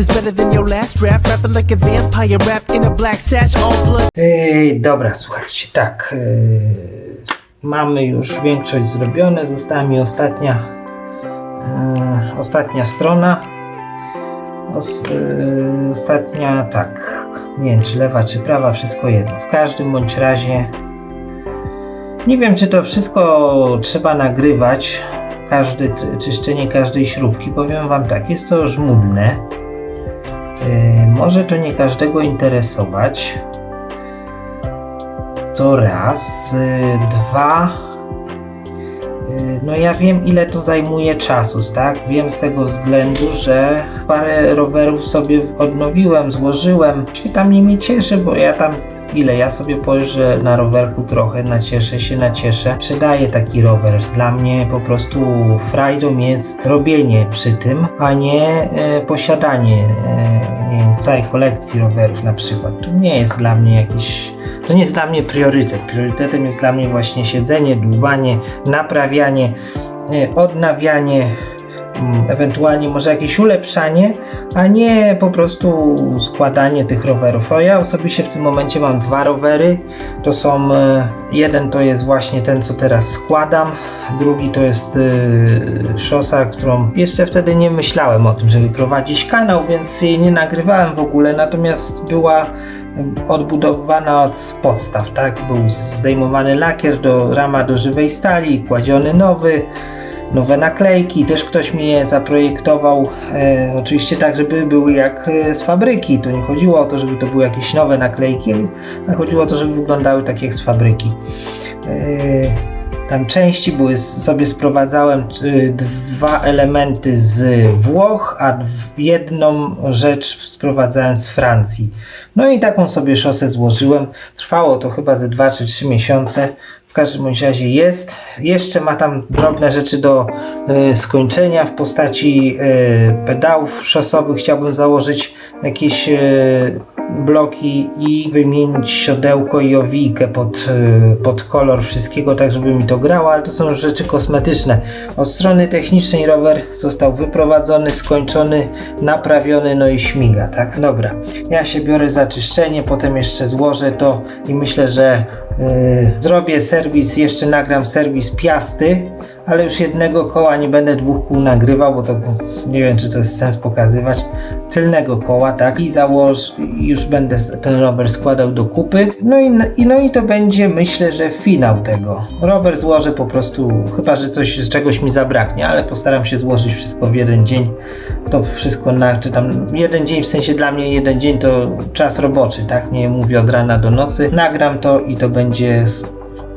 is better than your last draft. Rapping like a vampire, wrapped in a black sash, all blood. Ej, dobra, słuchajcie, tak. Yy, mamy już większość zrobione. Została mi ostatnia, yy, ostatnia strona. Os, yy, ostatnia, tak. Nie wiem, czy lewa, czy prawa, wszystko jedno. W każdym bądź razie. Nie wiem, czy to wszystko trzeba nagrywać. Każde czyszczenie każdej śrubki. Powiem Wam tak, jest to żmudne. Yy, może to nie każdego interesować. To raz. y, Dwa. y, No ja wiem ile to zajmuje czasu, tak? Wiem z tego względu, że parę rowerów sobie odnowiłem, złożyłem. Się tam nimi cieszę, bo ja tam ile ja sobie pojeżdżę na rowerku trochę, nacieszę się, nacieszę. Przydaję taki rower. Dla mnie po prostu frajdą jest robienie przy tym, a nie e, posiadanie e, nie wiem, całej kolekcji rowerów na przykład. To nie jest dla mnie jakiś to nie jest dla mnie priorytet. Priorytetem jest dla mnie właśnie siedzenie, dłubanie, naprawianie, e, odnawianie, ewentualnie może jakieś ulepszanie, a nie po prostu składanie tych rowerów. Ja osobiście w tym momencie mam dwa rowery. To są, e, jeden to jest właśnie ten, co teraz składam, drugi to jest e, szosa, którą jeszcze wtedy nie myślałem o tym, żeby prowadzić kanał, więc jej nie nagrywałem w ogóle, natomiast była odbudowana od podstaw, tak? Był zdejmowany lakier do rama do żywej stali, kładziony nowy, nowe naklejki, też ktoś mi je zaprojektował, e, oczywiście tak, żeby były jak e, z fabryki, tu nie chodziło o to, żeby to były jakieś nowe naklejki, a chodziło o to, żeby wyglądały tak jak z fabryki. E, tam części były, sobie sprowadzałem dwa elementy z Włoch, a jedną rzecz sprowadzałem z Francji. No i taką sobie szosę złożyłem. Trwało to chyba ze 2 czy 3 miesiące. W każdym razie jest. Jeszcze ma tam drobne rzeczy do y, skończenia w postaci y, pedałów szosowych. Chciałbym założyć jakieś y, bloki i wymienić siodełko i owijkę pod, pod kolor wszystkiego, tak żeby mi to grało, ale to są rzeczy kosmetyczne. Od strony technicznej rower został wyprowadzony, skończony, naprawiony, no i śmiga, tak? Dobra, ja się biorę za czyszczenie, potem jeszcze złożę to i myślę, że zrobię serwis, jeszcze nagram serwis piasty, ale już jednego koła nie będę dwóch kół nagrywał, bo to nie wiem, czy to jest sens pokazywać. Tylnego koła, tak, i założ, już będę ten rower składał do kupy. No i, i, no i to będzie, myślę, że finał tego. Rower złożę po prostu, chyba, że coś czegoś mi zabraknie, ale postaram się złożyć wszystko w jeden dzień. To wszystko na, czy tam jeden dzień, w sensie dla mnie jeden dzień to czas roboczy, tak, nie mówię od rana do nocy. Nagram to i to będzie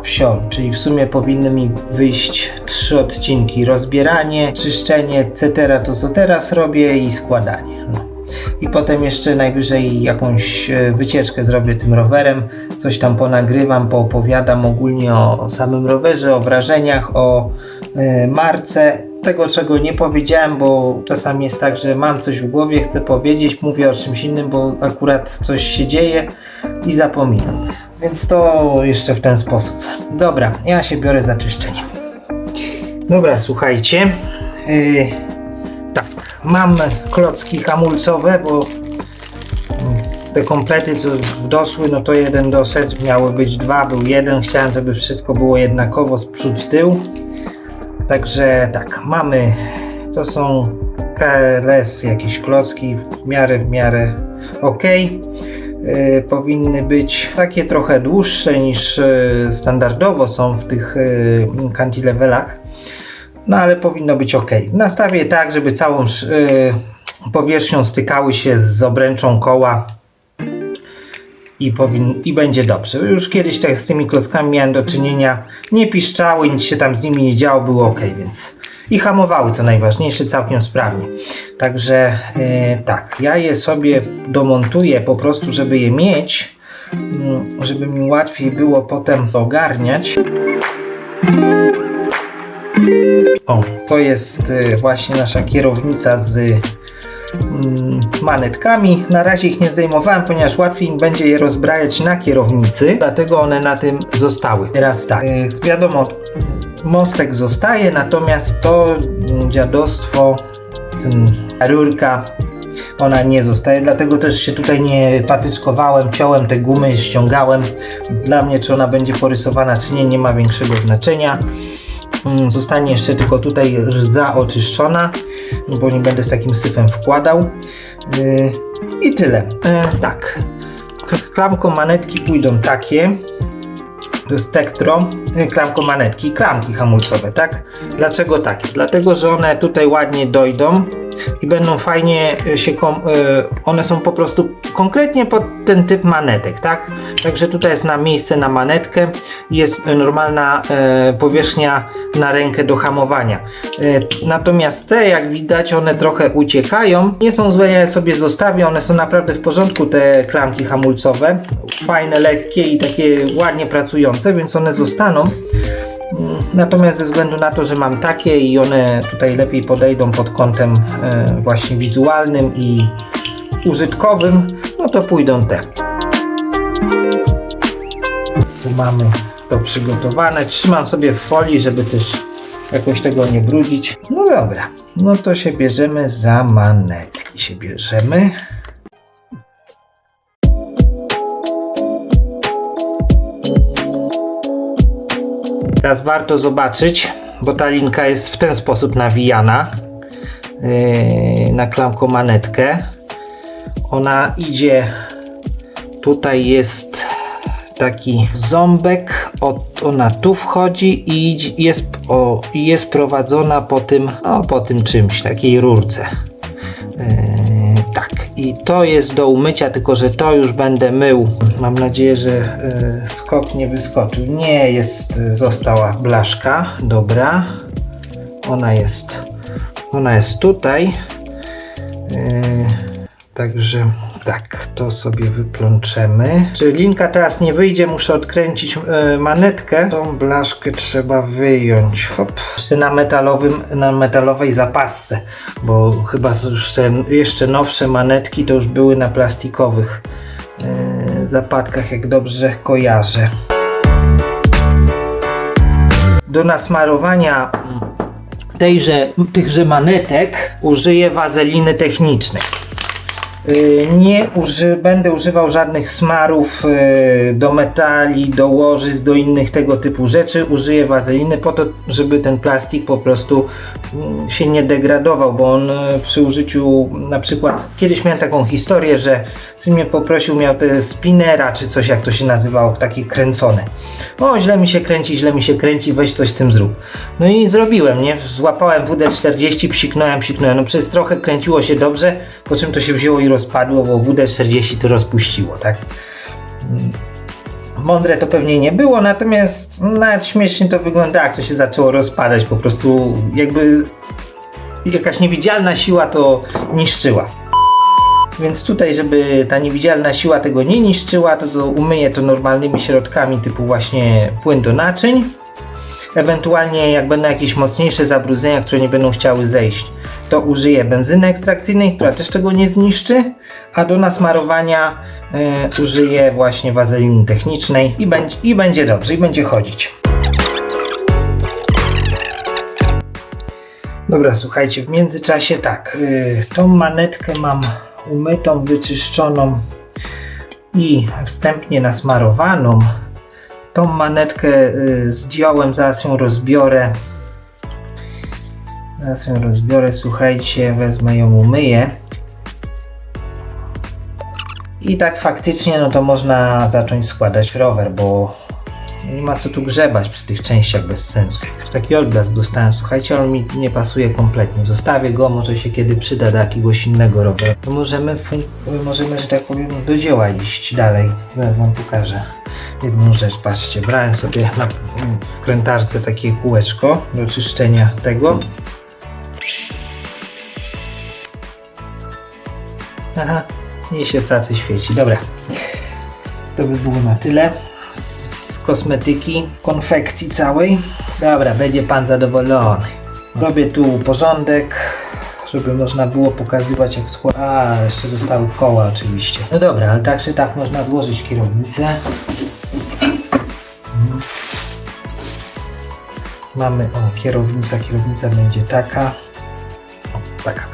wsio, czyli w sumie powinny mi wyjść trzy odcinki. Rozbieranie, czyszczenie, etc. To co teraz robię i składanie. No. I potem jeszcze najwyżej jakąś e, wycieczkę zrobię tym rowerem, coś tam ponagrywam, poopowiadam ogólnie o samym rowerze, o wrażeniach, o e, marce. Tego, czego nie powiedziałem, bo czasami jest tak, że mam coś w głowie, chcę powiedzieć, mówię o czymś innym, bo akurat coś się dzieje i zapominam. Więc to jeszcze w ten sposób. Dobra, ja się biorę za czyszczenie. Dobra, słuchajcie. Yy, tak, mam klocki hamulcowe, bo te komplety co dosły, no to jeden doszedł, miały być dwa, był jeden. Chciałem, żeby wszystko było jednakowo z przód, tył. Także tak, mamy, to są KLS, jakieś klocki, w miarę, w miarę ok. E, powinny być takie trochę dłuższe niż e, standardowo są w tych e, cantilevelach. No ale powinno być ok. Nastawię tak, żeby całą e, powierzchnią stykały się z obręczą koła i, powin- i będzie dobrze. Już kiedyś tak z tymi klockami miałem do czynienia. Nie piszczały, nic się tam z nimi nie działo, było ok, więc i hamowały, co najważniejsze, całkiem sprawnie. Także e, tak, ja je sobie domontuję po prostu, żeby je mieć, mm, żeby mi łatwiej było potem ogarniać. O, to jest e, właśnie nasza kierownica z mm, manetkami. Na razie ich nie zdejmowałem, ponieważ łatwiej im będzie je rozbrajać na kierownicy, dlatego one na tym zostały. Teraz tak, e, wiadomo, mostek zostaje, natomiast to dziadostwo, ten rurka ona nie zostaje, dlatego też się tutaj nie patyczkowałem, ciąłem te gumy, ściągałem. Dla mnie czy ona będzie porysowana czy nie, nie ma większego znaczenia. Mm, Zostanie jeszcze tylko tutaj rdza oczyszczona, bo nie będę z takim syfem wkładał. Yy, I tyle. Yy, tak. Klamką manetki pójdą takie. Tektro, yy, klamką manetki, klamki hamulcowe, tak? Dlaczego takie? Dlatego, że one tutaj ładnie dojdą i będą fajnie y, się, y, one są po prostu konkretnie pod ten typ manetek, tak? Także tutaj jest na miejsce na manetkę, jest normalna y, powierzchnia na rękę do hamowania. Natomiast te, jak widać, one trochę uciekają. Nie są złe, ja je sobie zostawię, one są naprawdę w porządku, te klamki hamulcowe. Fajne, lekkie i takie ładnie pracujące, więc one zostaną. Natomiast ze względu na to, że mam takie i one tutaj lepiej podejdą pod kątem e, właśnie wizualnym i użytkowym, no to pójdą te. Tu mamy to przygotowane. Trzymam sobie w folii, żeby też jakoś tego nie brudzić. No dobra, no to się bierzemy za manetki. Się bierzemy. Teraz warto zobaczyć, bo ta linka jest w ten sposób nawijana yy, na klamką manetkę. Ona idzie, tutaj jest taki ząbek, od, ona tu wchodzi i jest, o, jest prowadzona po tym, no, po tym czymś, takiej rurce. I to jest do umycia, tylko że to już będę mył. Mam nadzieję, że yy, skok nie wyskoczył. Nie jest, yy, została blaszka. Dobra, ona jest, ona jest tutaj. Yy, Także tak, to sobie wyplączemy. Czy linka teraz nie wyjdzie, muszę odkręcić e, manetkę. Tą blaszkę trzeba wyjąć. Hop. Jeszcze na metalowym, na metalowej zapadce, bo chyba już te jeszcze nowsze manetki to już były na plastikowych e, zapadkach, jak dobrze kojarzę. Do nasmarowania tejże, tychże manetek użyję wazeliny technicznej. Y, Nie uży, będę używał żadnych smarów y, do metali, do łożyc, do innych tego typu rzeczy. Użyję wazeliny po to, żeby ten plastik po prostu mm, się nie degradował, bo on y, przy użyciu na przykład kiedyś miałem taką historię, że syn mnie poprosił, miał te spinera czy coś jak to się nazywało, takie kręcone. O, źle mi się kręci, źle mi się kręci, weź coś z tym zrób. No i zrobiłem, nie? Złapałem WD-40, psiknąłem, psiknąłem. No przez trochę kręciło się dobrze, po czym to się wzięło i rozpadło, bo WD-40 to rozpuściło, tak? Mądre to pewnie nie było, natomiast nawet śmiesznie to wygląda, jak to się zaczęło rozpadać, po prostu jakby jakaś niewidzialna siła to niszczyła. Więc tutaj, żeby ta niewidzialna siła tego nie niszczyła, to co umyję to normalnymi środkami typu właśnie płyn do naczyń. Ewentualnie jak będą jakieś mocniejsze zabrudzenia, które nie będą chciały zejść, to użyję benzyny ekstrakcyjnej, która też tego nie zniszczy, a do nasmarowania e, użyję właśnie wazeliny technicznej i będzie, i będzie dobrze, i będzie chodzić. Dobra, słuchajcie, w międzyczasie tak, y, tą manetkę mam umytą, wyczyszczoną i wstępnie nasmarowaną. Tą manetkę y, zdjąłem, zaraz ją rozbiorę. Zaraz ją rozbiorę, słuchajcie, wezmę ją, umyję. I tak faktycznie, no to można zacząć składać rower, bo nie ma co tu grzebać przy tych częściach bez sensu. Taki odblask dostałem, słuchajcie, on mi nie pasuje kompletnie. Zostawię go, może się kiedy przyda do jakiegoś innego roweru. Możemy, możemy, że tak powiem, do dzieła iść dalej. Zaraz wam pokażę jedną rzecz. Patrzcie, brałem sobie na w krętarce takie kółeczko do czyszczenia tego. Aha, nie się cacy świeci. Dobra. To by było na tyle z kosmetyki, konfekcji całej. Dobra, będzie pan zadowolony. Robię tu porządek, żeby można było pokazywać jak skład. A, jeszcze zostały koła oczywiście. No dobra, ale tak czy tak można złożyć kierownicę. Mamy, o, kierownica, kierownica będzie taka. O, taka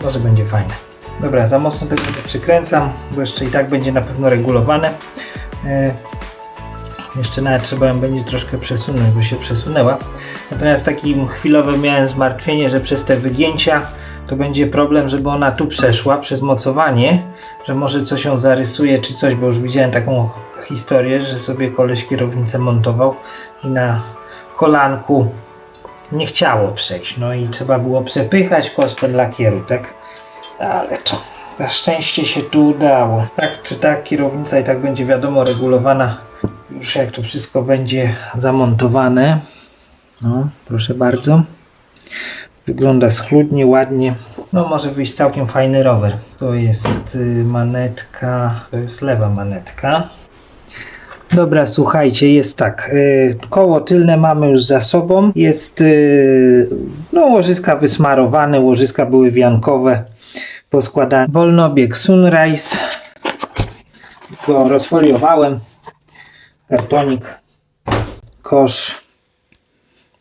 Może będzie fajne. Dobra, za mocno tego nie przykręcam, bo jeszcze i tak będzie na pewno regulowane. E, jeszcze nawet trzeba ją będzie troszkę przesunąć, bo się przesunęła. Natomiast takim chwilowym miałem zmartwienie, że przez te wygięcia to będzie problem, żeby ona tu przeszła przez mocowanie, że może coś ją zarysuje czy coś, bo już widziałem taką historię, że sobie koleś kierownicę montował i na kolanku nie chciało przejść. No i trzeba było przepychać kosztem lakieru, tak? Ale to na szczęście się tu udało. Tak czy tak, kierownica i tak będzie wiadomo regulowana już jak to wszystko będzie zamontowane. No, proszę bardzo. Wygląda schludnie, ładnie. No, może wyjść całkiem fajny rower. To jest y, manetka, to jest lewa manetka. Dobra, słuchajcie, jest tak. y, Koło tylne mamy już za sobą. Jest y, no, łożyska wysmarowane, łożyska były wiankowe, poskładane. Wolnobieg Sunrise. Go rozfoliowałem. Kartonik, kosz.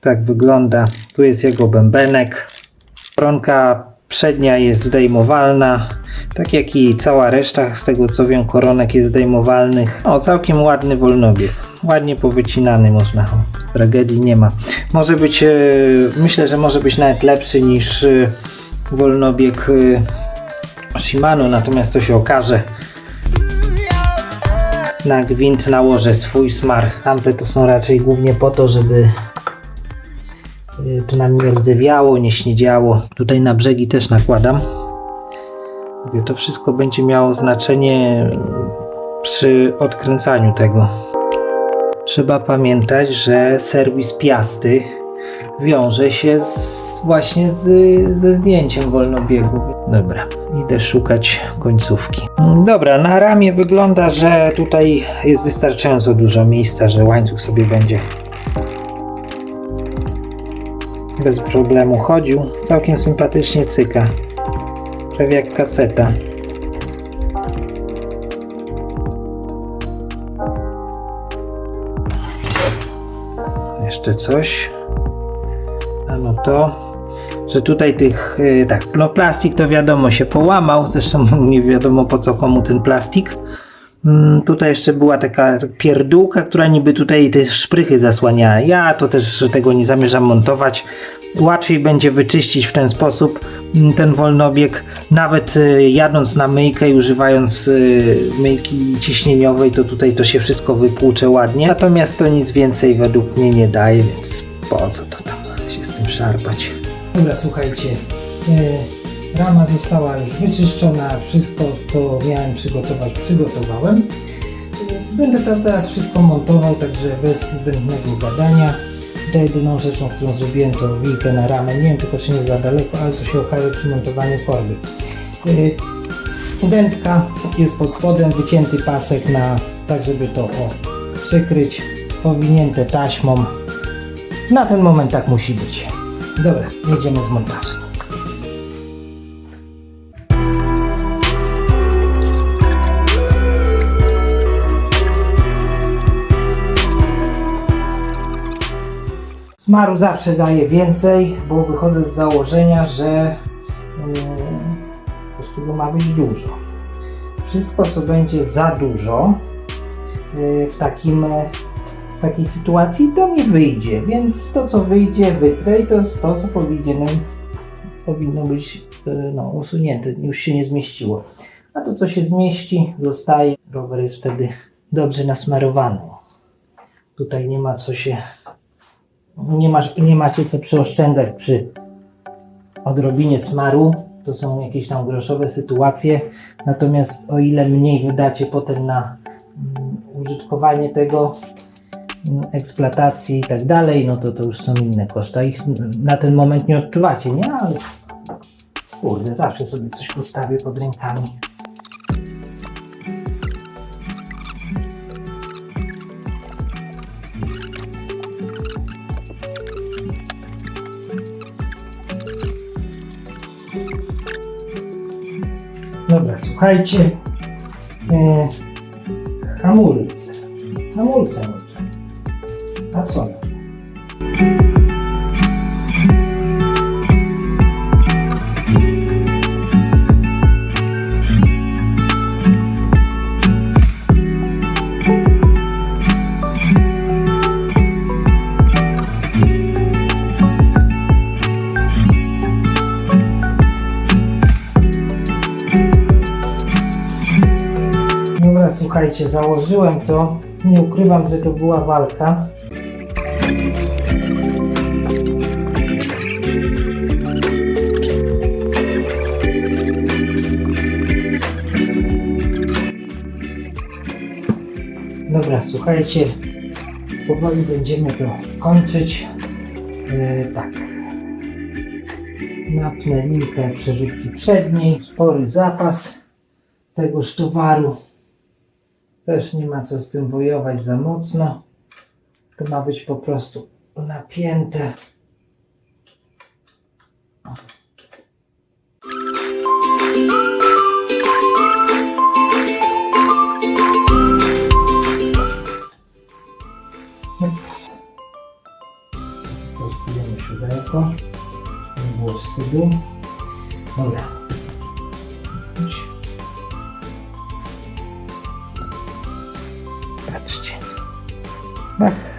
Tak wygląda. Tu jest jego bębenek. Koronka przednia jest zdejmowalna. Tak jak i cała reszta, z tego co wiem, koronek jest zdejmowalnych. O, całkiem ładny wolnobieg. Ładnie powycinany można. O, tragedii nie ma. Może być, e, myślę, że może być nawet lepszy niż e, wolnobieg e, Shimano, natomiast to się okaże. Na gwint nałożę swój smar. Tamte to są raczej głównie po to, żeby to nam nie rdzewiało, nie śniedziało. Tutaj na brzegi też nakładam. Mówię, to wszystko będzie miało znaczenie przy odkręcaniu tego. Trzeba pamiętać, że serwis piasty wiąże się z, właśnie z, ze zdjęciem wolnobiegu. Dobra, idę szukać końcówki. Dobra, na ramię wygląda, że tutaj jest wystarczająco dużo miejsca, że łańcuch sobie będzie bez problemu chodził. Całkiem sympatycznie cyka. Prawie jak kaseta. Jeszcze coś. A no to, że tutaj tych, y, tak, no plastik to wiadomo się połamał, zresztą nie wiadomo po co komu ten plastik. Mm, Tutaj jeszcze była taka pierdółka, która niby tutaj te szprychy zasłaniała. Ja to też tego nie zamierzam montować. Łatwiej będzie wyczyścić w ten sposób mm, ten wolnobieg. Nawet y, jadąc na myjkę i używając y, myjki ciśnieniowej, to tutaj to się wszystko wypłucze ładnie. Natomiast to nic więcej według mnie nie daje, więc po co to tam się z tym szarpać. Dobra, słuchajcie. e, Rama została już wyczyszczona, wszystko co miałem przygotować, przygotowałem. Będę teraz wszystko montował, także bez zbędnego gadania. Tutaj jedyną rzeczą, którą zrobiłem to wilkę na ramę. Nie wiem tylko czy nie za daleko, ale to się okaże przy montowaniu korby. E, Dętka jest pod spodem, wycięty pasek na tak, żeby to o, przykryć, powinięte taśmą. Na ten moment tak musi być. Dobra, jedziemy z montażem. Zawsze daje więcej, bo wychodzę z założenia, że yy, po prostu go ma być dużo. Wszystko, co będzie za dużo yy, w takim e, w takiej sytuacji to mi wyjdzie, więc to co wyjdzie wytrę to jest to co powinienem, powinno być e, no, usunięte, już się nie zmieściło. A to co się zmieści zostaje, rower jest wtedy dobrze nasmarowany. Tutaj nie ma co się, nie, masz, nie macie co przyoszczędzać przy odrobinie smaru. To są jakieś tam groszowe sytuacje, natomiast o ile mniej wydacie potem na mm, użytkowanie tego, eksploatacji i tak dalej, no to to już są inne koszta. Ich na ten moment nie odczuwacie, nie? Ale kurde, zawsze sobie coś postawię pod rękami. Dobra, słuchajcie. E, słuchajcie, założyłem to. Nie ukrywam, że to była walka. Dobra, słuchajcie, powoli będziemy to kończyć. E, tak. Napnę linkę przerzutki przedniej. Spory zapas tegoż towaru. Też nie ma co z tym wojować za mocno. To ma być po prostu napięte. Prostujemy siodełko. Nie było wstydu. Dobra. Idź. Patrzcie. Bach.